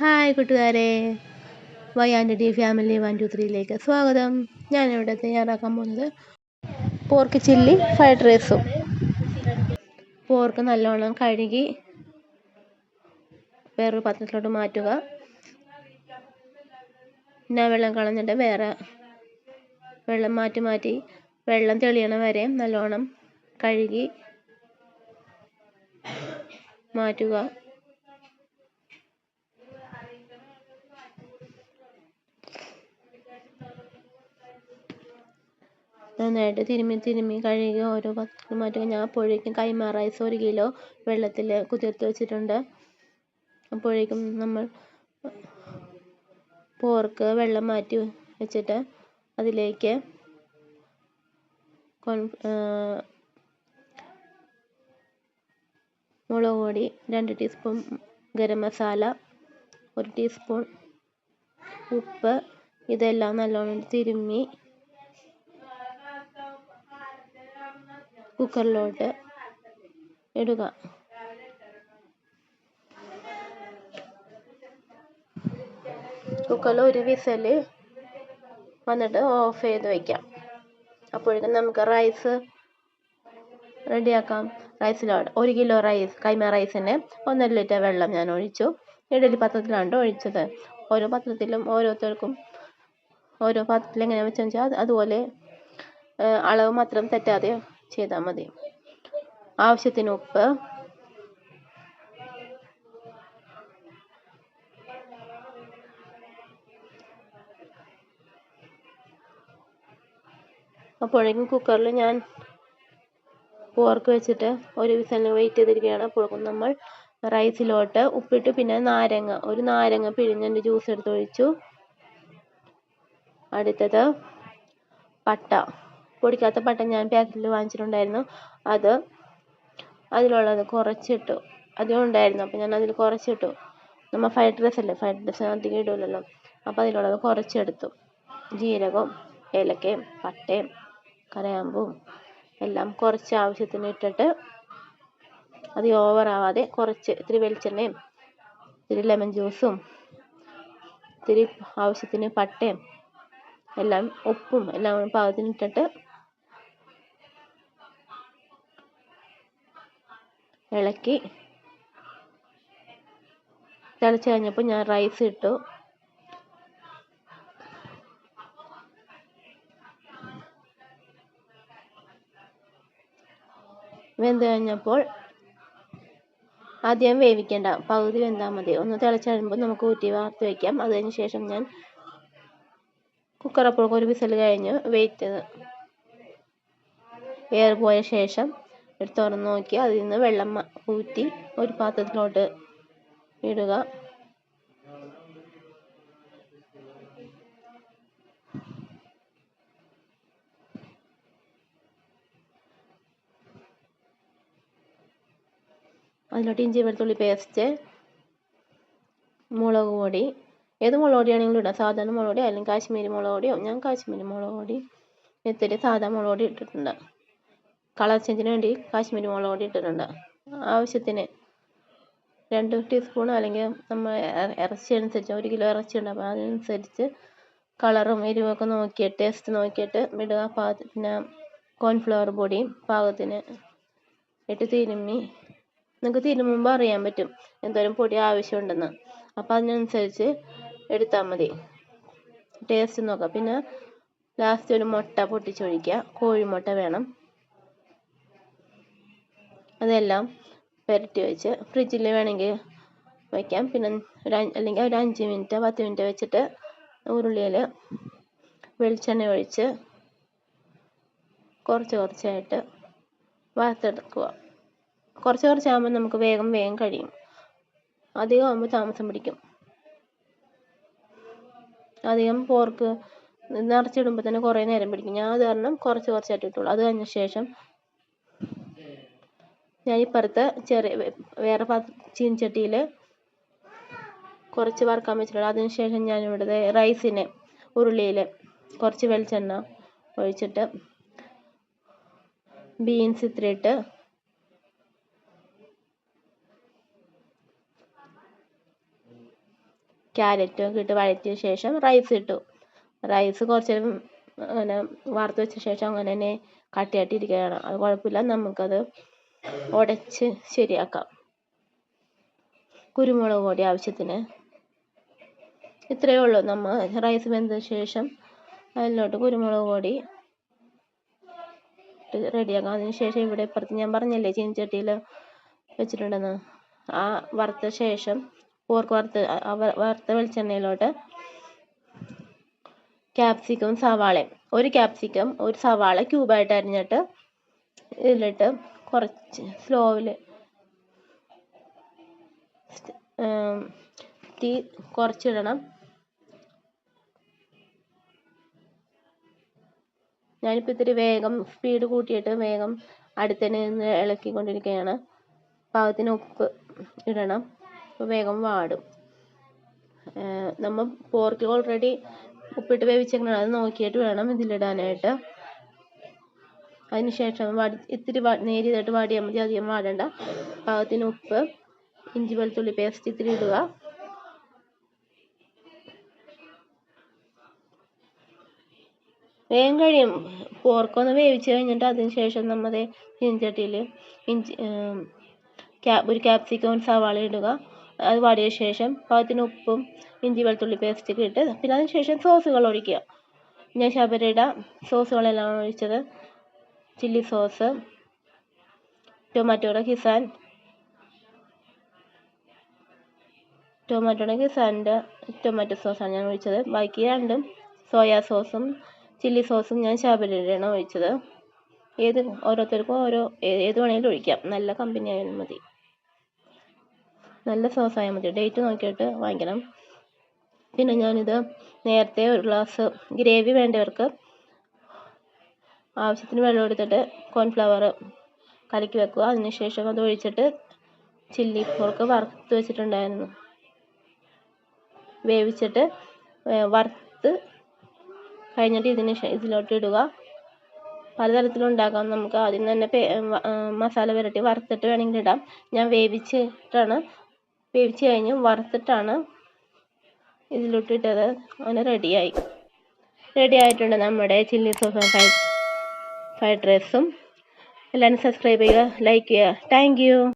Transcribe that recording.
Hi കൂട്ടുകാരെ. Y and D family one two ത്രീയിലേക്ക് സ്വാഗതം. ഞാനിവിടെ തയ്യാറാക്കാൻ പോകുന്നത് പോർക്ക് ചില്ലി ഫ്രൈഡ് റൈസും പോർക്ക് നല്ലോണം കഴുകി വേറൊരു പാത്രത്തിലോട്ട് മാറ്റുക. പിന്നെ വെള്ളം കളഞ്ഞിട്ട് വേറെ വെള്ളം മാറ്റി മാറ്റി വെള്ളം തെളിയണ വരെ നല്ലോണം കഴുകി മാറ്റുക. നന്നായിട്ട് തിരുമ്മി തിരുമ്മി കഴുകി ഓരോ പാത്രത്തിൽ മാറ്റുക. ഞാൻ അപ്പോഴേക്കും കൈമ റൈസ് ഒരു കിലോ വെള്ളത്തിൽ കുതിർത്ത് വെച്ചിട്ടുണ്ട്. അപ്പോഴേക്കും നമ്മൾ പോർക്ക് വെള്ളം മാറ്റി വെച്ചിട്ട് അതിലേക്ക് മുളക് പൊടി രണ്ട് ടീസ്പൂൺ ഗരം മസാല ഒരു ടീസ്പൂൺ ഉപ്പ് ഇതെല്ലാം നല്ലോണം തിരുമ്മി കുക്കറിലോട്ട് ഇടുക. കുക്കറിൽ ഒരു വിസൽ വന്നിട്ട് ഓഫ് ചെയ്ത് വയ്ക്കാം അപ്പോഴേക്കും നമുക്ക് റൈസ് റെഡിയാക്കാം. റൈസിലോട്ട് ഒരു കിലോ റൈസ് കൈമ റൈസിന് ഒന്നര ലിറ്റർ വെള്ളം ഞാൻ ഒഴിച്ചു. ഇഡലി പാത്രത്തിലാണ് ഒഴിച്ചത്. ഓരോ പാത്രത്തിലും ഓരോരുത്തർക്കും ഓരോ പാത്രത്തിൽ എങ്ങനെ വെച്ചാൽ അതുപോലെ അളവ് മാത്രം തെറ്റാതെ ചെയ്താൽ മതി. ആവശ്യത്തിന് ഉപ്പ് അപ്പോഴേക്കും കുക്കറിൽ ഞാൻ പോർക്ക് വെച്ചിട്ട് ഒരു വിസലിന് വെയിറ്റ് ചെയ്തിരിക്കുകയാണ്. അപ്പോഴേക്കും നമ്മൾ റൈസിലോട്ട് ഉപ്പിട്ട് പിന്നെ നാരങ്ങ ഒരു നാരങ്ങ പിഴിഞ്ഞതിന്റെ ജ്യൂസ് എടുത്ത് ഒഴിച്ചു. അടുത്തത് പട്ട. പൊടിക്കാത്ത പട്ട ഞാൻ പാക്കറ്റിൽ വാങ്ങിച്ചിട്ടുണ്ടായിരുന്നു. അത് അതിലുള്ളത് കുറച്ചിട്ടു. അധികം ഉണ്ടായിരുന്നു. അപ്പോൾ ഞാൻ അതിൽ കുറച്ചിട്ടു. നമ്മൾ ഫ്രൈഡ് റൈസ് അല്ലേ? ഫ്രൈഡ് റൈസ് അധികം ഇടില്ലല്ലോ അപ്പോൾ അതിലുള്ളത് കുറച്ചെടുത്തു. ജീരകവും ഏലക്കയും പട്ടയും കരയാമ്പും എല്ലാം കുറച്ച് ആവശ്യത്തിന് ഇട്ടിട്ട് അത് ഓവറാവാതെ കുറച്ച് ഇത്തിരി വെളിച്ചെണ്ണയും ഇത്തിരി ലെമൺ ജ്യൂസും ഇത്തിരി ആവശ്യത്തിന് പട്ടയും എല്ലാം ഉപ്പും എല്ലാം പാകത്തിന് ഇട്ടിട്ട് ഇളക്കി തിളച്ച് കഴിഞ്ഞപ്പോൾ ഞാൻ റൈസ് ഇട്ടു. വെന്ത് കഴിഞ്ഞപ്പോൾ ആദ്യം വേവിക്കേണ്ട പകുതി വെന്താൽ മതി. ഒന്ന് തിളച്ച് കഴിയുമ്പോൾ നമുക്ക് ഊറ്റി വാർത്ത് വയ്ക്കാം അതിന് ശേഷം ഞാൻ കുക്കർ അപ്പോൾ ഒരു വിസൽ കഴിഞ്ഞ് വെയിറ്റ് എയർ പോയ ശേഷം തുറന്ന് നോക്കി. അതിൽ നിന്ന് വെള്ളം ഊറ്റി ഒരു പാത്രത്തിലോട്ട് ഇടുക. അതിലോട്ട് ഇഞ്ചി വെളുത്തുള്ളി പേസ്റ്റ് മുളക് പൊടി. ഏത് മുളക് പൊടിയാണെങ്കിലും ഇടാം. സാധാരണ മുളക് പൊടി അല്ലെങ്കിൽ കാശ്മീരി മുളക് പൊടിയോ? ഞാൻ കാശ്മീരി മുളക് പൊടി ഇത്തിരി സാധാ മുളക് പൊടി ഇട്ടിട്ടുണ്ട്. കളർ ചേഞ്ചിന് വേണ്ടി കാശ്മീരി മുളക് പൊടി ഇട്ടിട്ടുണ്ട്. ആവശ്യത്തിന് രണ്ട് ടീസ്പൂൺ അല്ലെങ്കിൽ നമ്മൾ ഇറച്ചി അനുസരിച്ച് ഒരു കിലോ ഇറച്ചി ഉണ്ട്. അപ്പോൾ അതിനനുസരിച്ച് കളറും എരിവൊക്കെ നോക്കിയിട്ട് ടേസ്റ്റ് നോക്കിയിട്ട് ഇടുക. പാകത്തിന് കോൺഫ്ലവർ പൊടിയും പാകത്തിന് ഇട്ട് തിരുമ്മി. നിങ്ങൾക്ക് തിരുമ്മുമ്പോൾ അറിയാൻ പറ്റും എന്തോരം പൊടി ആവശ്യമുണ്ടെന്ന്. അപ്പോൾ അതിനനുസരിച്ച് എടുത്താൽ മതി. ടേസ്റ്റ് നോക്കാം പിന്നെ ലാസ്റ്റ് ഒരു മുട്ട പൊട്ടിച്ചൊഴിക്കുക. കോഴിമുട്ട വേണം. അതെല്ലാം പുരട്ടി വെച്ച് ഫ്രിഡ്ജിൽ വേണമെങ്കിൽ വയ്ക്കാം പിന്നെ ഒരു അല്ലെങ്കിൽ ഒരു അഞ്ച് മിനിറ്റ് പത്ത് മിനിറ്റ് വെച്ചിട്ട് ഉരുളിയിൽ വെളിച്ചെണ്ണ ഒഴിച്ച് കുറച്ച് കുറച്ചായിട്ട് വറുത്തെടുക്കുക. കുറച്ച് കുറച്ചാകുമ്പോൾ നമുക്ക് വേഗം വേഗം കഴിയും. അധികം ആകുമ്പോൾ താമസം പിടിക്കും. അധികം പോർക്ക് നിറച്ചിടുമ്പോൾ തന്നെ കുറേ നേരം പിടിക്കും. ഞാൻ അത് കാരണം കുറച്ച് കുറച്ചായിട്ട് ഇട്ടുള്ളൂ അത് കഴിഞ്ഞ ശേഷം ഞാൻ ചെറിയ വേറെ ചീനച്ചട്ടിയിൽ കുറച്ച് വറുക്കാൻ വെച്ചിട്ടുണ്ട് അതിന് ശേഷം ഞാൻ ഇവിടെ റൈസിനെ ഉരുളിയിൽ കുറച്ച് വെളിച്ചെണ്ണ ഒഴിച്ചിട്ട് ബീൻസ് ഇത്തിരി ഇട്ട് ക്യാരറ്റും ഒക്കെ ഇട്ട് വഴറ്റിയ ശേഷം റൈസ് ഇട്ടു. റൈസ് കുറച്ച് അങ്ങനെ വറുത്ത് വെച്ച ശേഷം അങ്ങനെ തന്നെ കട്ടിയായിട്ടിരിക്കുകയാണ്. അത് കുഴപ്പമില്ല. നമുക്കത് ഉടച്ച് ശരിയാക്കാം. കുരുമുളക് പൊടി ആവശ്യത്തിന്. ഇത്രയേ ഉള്ളൂ. നമ്മൾ റൈസ് വെന്ത ശേഷം അതിലോട്ട് കുരുമുളക് പൊടി റെഡിയാക്കാം അതിന് ശേഷം ഇവിടെ ഇപ്പുറത്ത് ഞാൻ പറഞ്ഞില്ലേ ചീനിച്ചട്ടിയിൽ വെച്ചിട്ടുണ്ടെന്ന്. ആ വറുത്ത ശേഷം പോർക്ക് വറുത്ത് വറുത്ത വെളിച്ചെണ്ണയിലോട്ട് ക്യാപ്സിക്കം സവാളയും. ഒരു ക്യാപ്സിക്കം ഒരു സവാള ക്യൂബായിട്ട് അരിഞ്ഞിട്ട് ഇതിലിട്ട് കുറച്ച് സ്ലോവിൽ തീ കുറച്ചിടണം. ഞാനിപ്പോൾ ഇത്തിരി വേഗം സ്പീഡ് കൂട്ടിയിട്ട് വേഗം അടുത്തന്നെ നിന്ന് ഇളക്കിക്കൊണ്ടിരിക്കുകയാണ് പാകത്തിന് ഉപ്പ് ഇടണം. അപ്പോൾ വേഗം വാടും. നമ്മൾ പോർക്കിൽ ഓൾറെഡി ഉപ്പിട്ട് വേവിച്ചേക്കണം അത് നോക്കിയിട്ട് വേണം ഇതിലിടാനായിട്ട്. അതിന് ശേഷം വടി ഇത്തിരി നേരിയതായിട്ട് വാടിയാൽ മതി അധികം വാടണ്ട. പാകത്തിന് ഉപ്പ് ഇഞ്ചി വെളുത്തുള്ളി പേസ്റ്റ് ഇത്തിരി ഇടുക. വേഗം കഴിയും. പോർക്കൊന്ന് വേവിച്ച് കഴിഞ്ഞിട്ട് അതിന് ശേഷം നമ്മൾ ചീനച്ചട്ടിയിൽ ഇഞ്ചി ഒരു ക്യാപ്സിക്കം സവാള ഇടുക. അത് വാടിയ ശേഷം പാകത്തിന് ഉപ്പും ഇഞ്ചി വെളുത്തുള്ളി പേസ്റ്റ് ഒക്കെ ഇട്ട് പിന്നെ അതിന് ശേഷം സോസുകൾ ഒഴിക്കുക ഞാൻ ശബരയുടെ സോസുകളെല്ലാം ഒഴിച്ചത് ചില്ലി സോസ് ടൊമാറ്റോയുടെ കിസാൻ ടൊമാറ്റോയുടെ കിസാന്റെ ടൊമാറ്റോ സോസാണ് ഞാൻ ഒഴിച്ചത്. ബാക്കി രണ്ടും സോയാ സോസും ചില്ലി സോസും ഞാൻ ശബരയുടെയാണ് ഒഴിച്ചത്. ഏത് ഓരോരുത്തർക്കും ഓരോ ഏത് വേണമെങ്കിലും ഒഴിക്കാം. നല്ല കമ്പനി ആയാലും മതി. നല്ല സോസായാൽ മതി. ഡേറ്റ് നോക്കിയിട്ട് വാങ്ങിക്കണം. പിന്നെ ഞാനിത് നേരത്തെ ഒരു ഗ്ലാസ് ഗ്രേവി വേണ്ടവർക്ക് ആവശ്യത്തിന് വെള്ളം എടുത്തിട്ട് കോൺഫ്ലവർ കലക്കി വെക്കുക. അതിനുശേഷം അത് ഒഴിച്ചിട്ട് ചില്ലി പോർക്ക് വറുത്ത് വെച്ചിട്ടുണ്ടായിരുന്നു. വേവിച്ചിട്ട് വറുത്ത് കഴിഞ്ഞിട്ട് ഇതിന് ഇതിലോട്ട് ഇടുക. പലതരത്തിലും ഉണ്ടാക്കാം. നമുക്ക് ആദ്യം തന്നെ മസാല പുരട്ടി വറുത്തിട്ട് വേണമെങ്കിൽ ഇടാം. ഞാൻ വേവിച്ചിട്ടാണ് വേവിച്ച് കഴിഞ്ഞ് വറുത്തിട്ടാണ് ഇതിലോട്ടിട്ടത് അങ്ങനെ റെഡിയായി റെഡി ആയിട്ടുണ്ട് നമ്മുടെ ചില്ലി സോസ് ഫ്രൈഡ് ഫ്രൈഡ് റൈസും എല്ലാവരും സബ്സ്ക്രൈബ് ചെയ്യുക ലൈക്ക് ചെയ്യുക. താങ്ക്